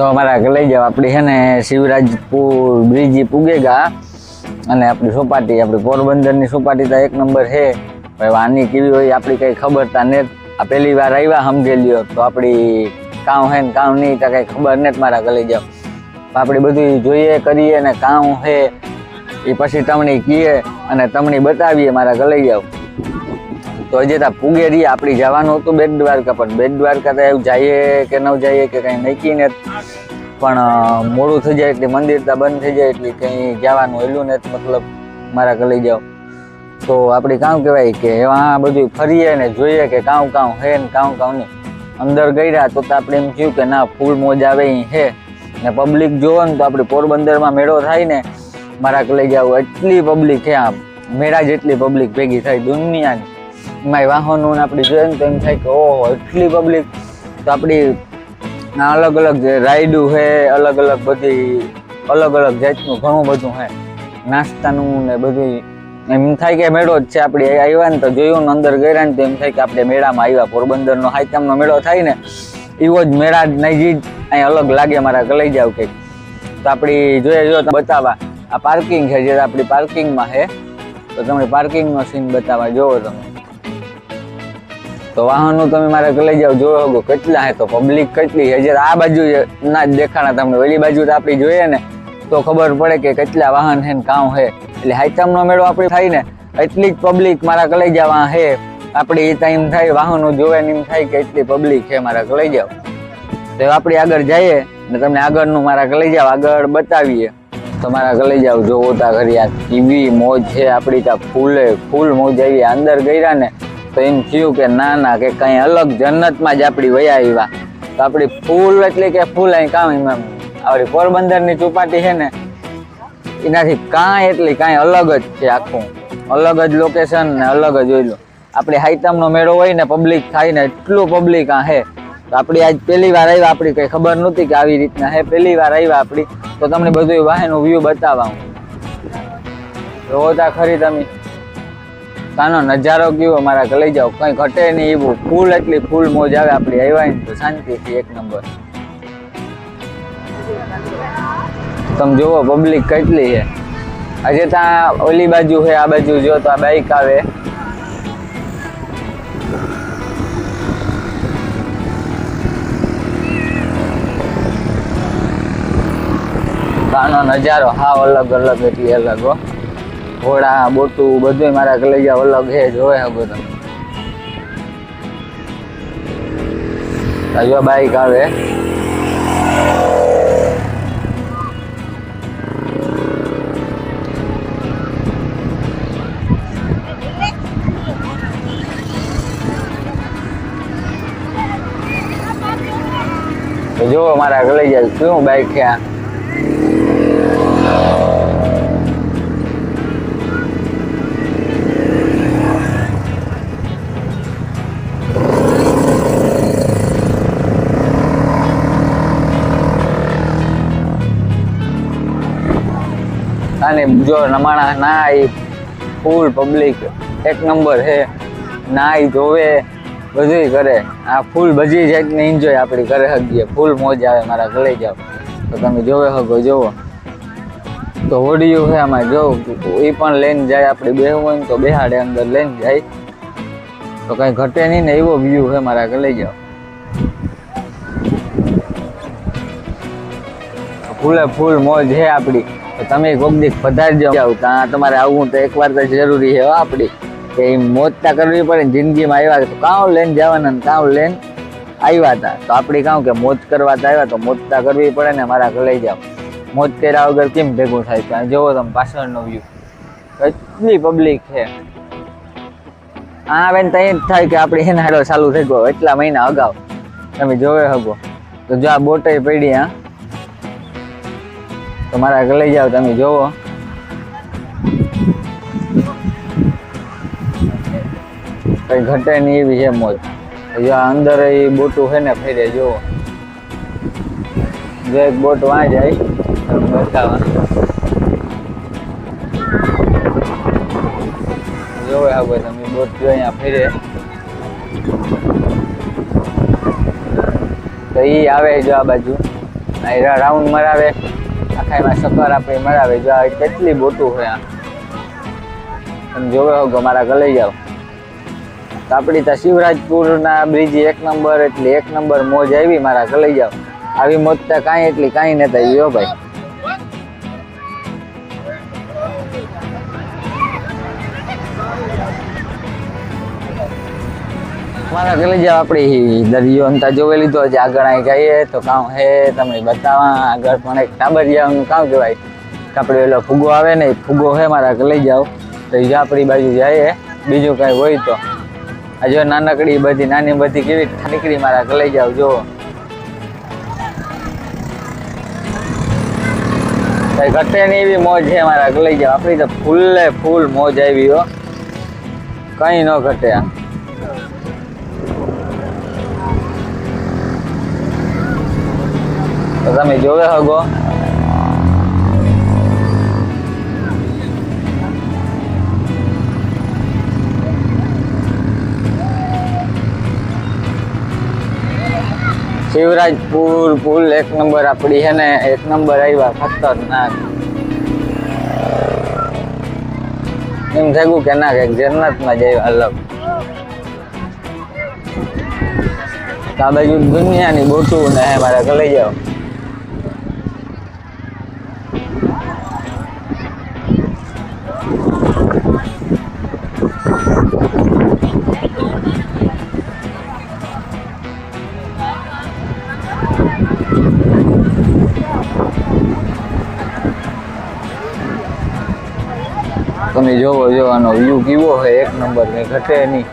તો અમારા લઈ જાવ આપણી છે ને શિવરાજપુર બ્રિજ પૂગેગા અને આપણી સોપાટી, આપણી પોરબંદરની સોપાટી તો એક નંબર છે. ભાઈ આની કેવી હોય આપણી કંઈ ખબર તા ને આ પહેલી વાર આવ્યા સમજેલીઓ તો આપણી કામ હે ને કામ નહીં તો કંઈ ખબર ને મારા ગલી જાવ આપણે બધું જોઈએ, કરીએ ને કામ હે એ પછી તમને કહીએ અને તમને બતાવીએ, મારા ગલે જાવ તો હજી ત્યાં પૂગે રહી આપણી જવાનું હતું બેટ દ્વારકા, પણ બેટ દ્વારકા તો એવું જઈએ કે ન જઈએ કે કંઈ નક્કી ને પણ મોડું થઈ જાય એટલે મંદિર ત્યાં બંધ થઈ જાય એટલે કંઈ જવાનું એલું ને મતલબ મારા ગલી જાઓ તો આપણે કામ કહેવાય કે એવા બધું ફરીએ ને જોઈએ કે કામ કામ હે ને કામ કામ નહીં. અંદર ગયા તો આપણે એમ થયું કે ના, ફૂલ મોજ આવે હે. ને પબ્લિક જોવો ને તો આપણે પોરબંદરમાં મેળો થાય ને, મારા કલે જાવ એટલી પબ્લિક છે આમ. મેળા જેટલી પબ્લિક ભેગી થાય દુનિયાની. એમાં વાહનો ને આપણે જોઈએ ને તો એમ થાય કે ઓહો, એટલી પબ્લિક તો આપણી અલગ અલગ રાઈડું છે, અલગ અલગ બધી, અલગ અલગ જાતનું ઘણું બધું છે. નાસ્તાનું ને બધું એમ થાય કે મેળો જ છે આપણે આવ્યા ને તો જોયું ને અંદર ગયા ને તો એમ થાય કે આપણે મેળામાં આવ્યા પોરબંદરનો હાઈતામનો મેળો થાય ને એવો જ મેળા નહીં જ અહીં અલગ લાગે મારા લઈ જાવ કંઈક. તો આપણી જોઈએ જો બતાવવા આ પાર્કિંગ છે, જે આપણી પાર્કિંગમાં છે. તો તમે પાર્કિંગનો સીન બતાવવા જોવો તમે. તો વાહનો તમે મારા લઈ જાઓ, જોયો હોગો. કેટલા હે તો પબ્લિક કેટલી હજાર આ બાજુ ના જ દેખાણા તમને. ઓલી બાજુ તો આપણી જોઈએ ને, તો ખબર પડે કે કેટલા વાહન હે ને કામ હે. એટલે હાઈતામનો મેળો આપણે થાય ને, એટલી જ પબ્લિક મારા કલાઈ જવા હે. આપણે એ ટાઈમ થાય, વાહનો જોવે ને એમ થાય કે એટલી પબ્લિક છે મારા કલાઈ જાવ તો આપણે આગળ જઈએ ને તમને આગળનું મારા કલાઈ જાવ આગળ બતાવીએ. તો મારા કલાઈ જાવ જોવો તા ઘરી આ ટીવી મોજ છે. આપણી ત્યાં ફૂલે, ફૂલ મોજ આવી. અંદર ગયા ને તો એમ થયું કે ના ના, કે કંઈ અલગ જન્નતમાં જ આપણી વયા આવ્યા તો આપણી ફૂલ એટલે કે ફૂલ અહીં કામ એમાં આપણી પોરબંદરની ચોપાટી છે ને, એનાથી કાંઈ એટલી કાંઈ અલગ જ છે આખું. અલગ જ લોકેશન ને અલગ જ હોય આપણે હાઈતામનો મેળો હોય ને પબ્લિક થાય ને, એટલું પબ્લિક આ હે. તો આપણી આજ પહેલી વાર આવ્યા આપણી કંઈ ખબર નહોતી કે આવી રીતના હે. પહેલી વાર આવ્યા આપણી. તો તમને બધું વાહેનું વ્યૂ બતાવવા હું. જોવો ખરી તમે. તાનો નજારો કેવો મારા કે જાવ કંઈ ઘટે નહીં એવું. ફૂલ એટલી ફૂલ મોજ આવે આપણી આવ્યા ને તો શાંતિથી એક નંબર. તમે જુઓ પબ્લિક કેટલી છે. આજે ત્યાં ઓલી બાજુ છે, આ બાજુ જો તો આ બાઈક આવે. કાનો નજારો હા અલગ અલગ એટલી અલગ હો. ઘોડા બોટું બધું મારા કલેજા અલગ છે જોવે હગો તમે આ બાઈક આવે. તો જુઓ મારા કલેજા શું બાઈક છે આ? અને જો નમાણા નાય ફૂલ પબ્લિક એક નંબર હે નાય જોવે, બધુંય કરે. આ ફૂલ બધી જાતની એન્જોય આપણી કરે શકીએ ફૂલ મોજ આવે મારા ગળે જાવ તો તમે જોવે હકો જોવો. તો હોડિયું છે આમાં, જો એ પણ લઈને જાય આપણે બે હોય ને તો બેહાડે અંદર લઈને જાય. તો કઈ ઘટે નહીં ને એવો વ્યૂ છે મારા ગળે જાવ ફૂલે ફૂલ મોજ છે આપણી. તમે કોક દીક પધારજો. જાવ ત્યાં તમારે આવવું તો એકવાર તો જરૂરી છે, હો આપણી કે એ મોજતા કરવી પડે જિંદગીમાં આવ્યા તો કાં લઈને જવાના ને કાં લઈને આવ્યા હતા તો આપણે કાં કે મોજ કરવા તો આવ્યા, તો મોજતા કરવી પડે ને મારા ઘરે જાઓ. મોજ કર્યા વગર કેમ ભેગું થાય ત્યાં જોવો તમે પાછળનો વ્યૂ એટલી પબ્લિક છે. આ બેન ત્યાં જ થાય કે આપણે એના હાડો ચાલુ થઈ ગયો એટલા મહિના અગાઉ. તમે જોવે હગો. તો જો આ બોટે પડી, હા. તો મારા ઘરે લઈ જાઓ તમે, જોવો. કઈ ઘટે નહીં એવી છે મોજ. જો અંદર એ બોટું છે ને ફેરે જોવો જો એક બોટ વાં જાય તમે બતાવવા જોવે હા ભાઈ તમે બોટ જો અહીંયા ફેરે. તો એ આવે જો આ બાજુ. રાઉન્ડ મરાવે. આખા એમાં સફર આપે મળાવે, જો આ કેટલી બોટું હોય આમ જોવે હો મારા ગલે જાઓ. તો આપણી ત્યાં શિવરાજપુરના બ્રિજ એક નંબર, એટલે એક નંબર મોજ આવી, મારા ગલે જાઓ. આવી મોજ ત્યાં કાંઈ એટલી કાંઈ નતા હો ભાઈ. મારા ગલે જાઓ આપણી દરિયો અંતા જોવે લીધો છે, આગળ અહીં જઈએ તો કામ હે તમને બતાવવા આગળ પણ એક ટાબરિયાનું કામ કહેવાય. આપણે પેલો ફુગો આવે ને ફુગો હે, મારા ગલે જાઓ. તો એ આપણી બાજુ જઈએ બીજું કાંઈ હોય તો. આ જો નાનકડી બધી, નાની બધી કેવી નીકળી મારા ગલે જાવ જો કઈ ઘટે ની એવી મોજ છે મારા ગલે જાવ આપણી તો ફૂલે ફૂલ મોજ આવી હો. કઈ ન ઘટે આ તમે જોવે હગો શિવરાજપુર પુલ એક નંબર આપણી છે ને એક નંબર આવ્યા ખતરનાક એમ થયું કે ના કે જન્નતમાં જઈ અલગ તો આ બાજુ દુનિયાની બોટું ને હે મારે કલઈ જાઓ તમે જોવો જોવાનો વ્યૂ કેવો હોય એક નંબર ને ઘટે નહીં.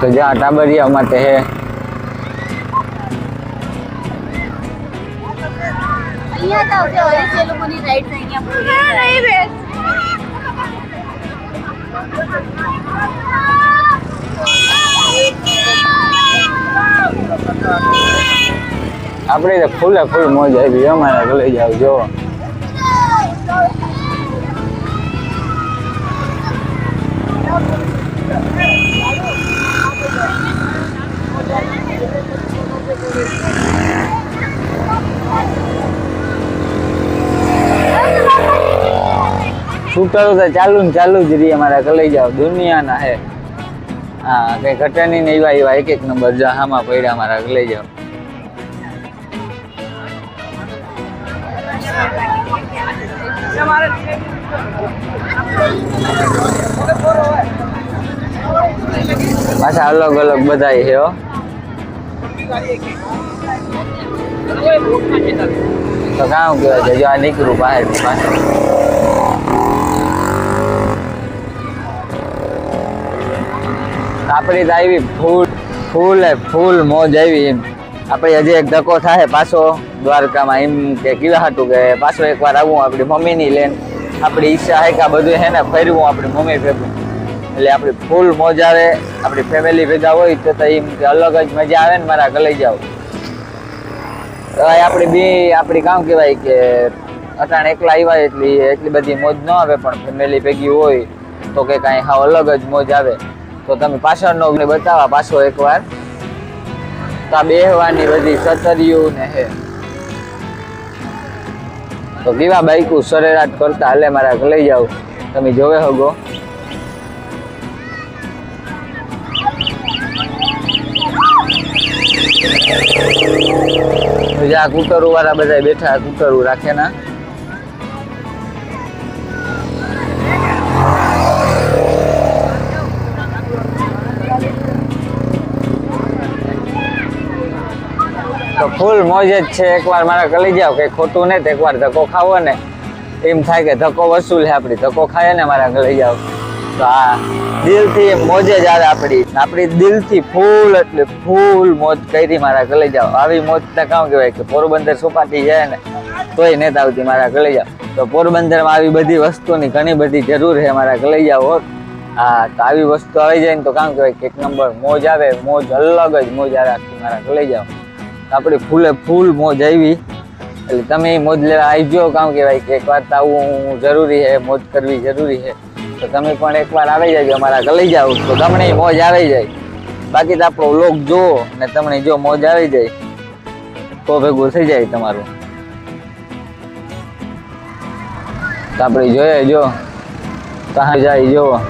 તો જ્યાં ટાબરિયા માટે હે અહીંયા તો ઓરેન્જ એ લોકોની રાઈડ અહીંયા આપણે તો ફૂલે ફૂલ મોજ આવી અમારે લઈ જાવ જો છૂટરો તો ચાલુ ને ચાલુ જ રહી, અમારા કલઈ જાવ દુનિયાના હે. હા, કઈ ઘટની ને એવા એવા એક એક નંબર જહામાં હામાં પડ્યા, અમારા લઈ જાવ પાછા અલગ અલગ બધા છે, હો. તો કામ કહેવાય છે, જો આ નીકળું બહાર આપણી તો આવી ફૂલ ફૂલ ફૂલ મોજ આવી એમ. આપણે હજી એક ધક્કો થાય પાછો દ્વારકામાં. એમ કે કીધા હતું કે પાછો એકવાર આવું આપણી મમ્મીની લેન આપણી ઈચ્છા હે કે બધું હે ને ફેરવું આપણી મમ્મી ભેગું. એટલે આપણી ફૂલ મોજ આવે, આપણી ફેમિલી ભેગા હોય તો એમ કે અલગ જ મજા આવે ને મારા ગલાઈ તો આપણી બી, આપણી કામ કહેવાય કે અટાણ એકલા આવ્યા એટલી એટલી બધી મોજ ન આવે પણ ફેમિલી ભેગી હોય તો કે કાંઈ હા અલગ જ મોજ આવે. તો તમે પાછળનો બતાવા, પાછો એકવાર. તો આ બેહવાની બધી સતરિયું ને હે. તો કેવા બાઈકું સરેરાટ કરતા હાલે મારા લઈ જાવ તમે જોવે હગો. જ્યાં કૂટરું વાળા બધા બેઠા, કુતરું રાખે ના. તો ફૂલ મોજ જ છે. એકવાર મારા કલી જાવ કે ખોટું નહીં તો એકવાર ધક્કો ખાવો ને, એમ થાય કે ધક્કો વસૂલ છે આપણી, ધક્કો ખાય ને મારા કલી જાવ તો આ દિલથી મોજ જ આવે આપણી. આપણી દિલથી ફૂલ એટલે ફૂલ મોજ કરી મારા કલી જાવ આવી મોજ તો કામ કહેવાય કે પોરબંદર સોપાટી જાય ને, તોય નેતા આવતી મારા કલી જાવ તો પોરબંદરમાં આવી બધી વસ્તુની ઘણી બધી જરૂર છે મારા કલી જાવ હોત હા, તો આવી વસ્તુ આવી જાય ને તો કામ કહેવાય કે એક નંબર મોજ આવે, મોજ અલગ જ મોજ આવે આખી મારા કલી જાવ આપણી ફૂલે ફૂલ મોજ આવી. એટલે તમે મોજ લેવા આવજો, કામ કહેવાય કે એકવાર તો આવું જરૂરી છે, મોજ કરવી જરૂરી છે. તો તમે પણ એકવાર આવી જાય અમારા ગલી જાઓ તો તમને મોજ આવી જાય. બાકી તો આપણો લોક જુઓ, ને તમને જો મોજ આવી જાય, તો ભેગું થઈ જાય તમારું. તો આપણે જોઈએ જો કहाँ જાય જો.